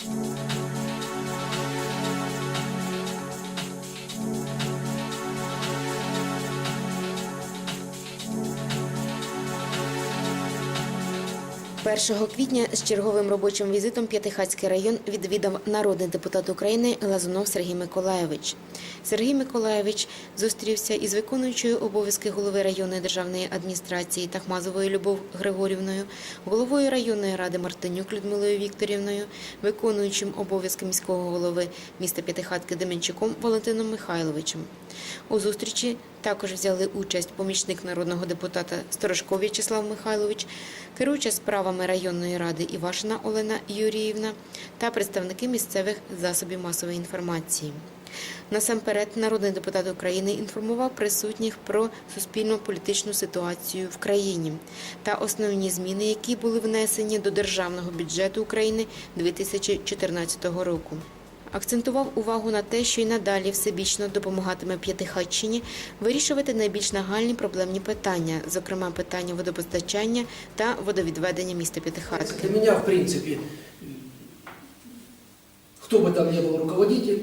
you Першого квітня з черговим робочим візитом П'ятихатський район відвідав народний депутат України Лазунов Сергій Миколаєвич. Сергій Миколаєвич зустрівся із виконуючою обов'язки голови районної державної адміністрації Тахмазовою Любов Григорівною, головою районної ради Мартинюк Людмилою Вікторівною, виконуючим обов'язки міського голови міста П'ятихатки Деменчуком Валентином Михайловичем. У зустрічі також взяли участь помічник народного депутата Сторожков В'ячеслав Михайлович, керуюча справами районної ради Івашина Олена Юріївна та представники місцевих засобів масової інформації. Насамперед, народний депутат України інформував присутніх про суспільно-політичну ситуацію в країні та основні зміни, які були внесені до державного бюджету України 2014 року Акцентував увагу на те, що й надалі всебічно допомагатиме П'ятихатчині вирішувати найбільш нагальні проблемні питання, зокрема питання водопостачання та водовідведення міста П'ятихатки. Для меня, в принципе, кто бы там ни был руководитель,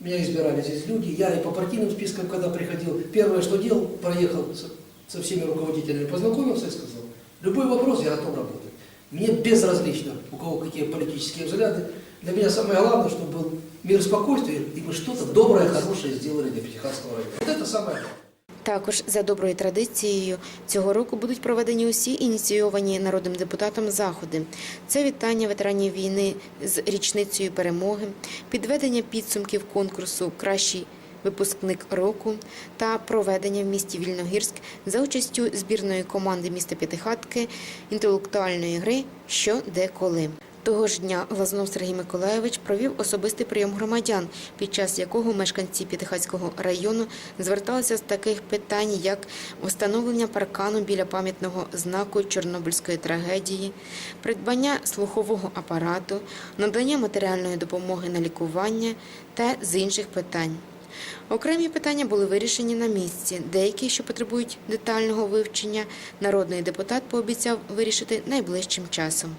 меня избирали здесь люди, я и по партийным спискам, когда приходил, первое, что делал, проехал со, со всеми руководителями, познакомился и сказал, любой вопрос, я готов работать. Мне безразлично, у кого какие политические взгляды. Для меня самое главное, чтобы был мир, спокойствие, и мы что-то доброе, хорошее сделали для Пятихатского района. Вот это самое главное. Також за доброю традицією цього року будуть проведені усі ініційовані народним депутатом заходи. Це вітання ветеранів війни з річницею перемоги, підведення підсумків конкурсу Кращий випускник року та проведення в місті Вільногірськ за участю збірної команди міста П'ятихатки інтелектуальної гри Що де коли. Того ж дня Глазнов Сергій Миколаєвич провів особистий прийом громадян, під час якого мешканці П'ятихатського району зверталися з таких питань, як встановлення паркану біля пам'ятного знаку Чорнобильської трагедії, придбання слухового апарату, надання матеріальної допомоги на лікування та з інших питань. Окремі питання були вирішені на місці. Деякі, що потребують детального вивчення, народний депутат пообіцяв вирішити найближчим часом.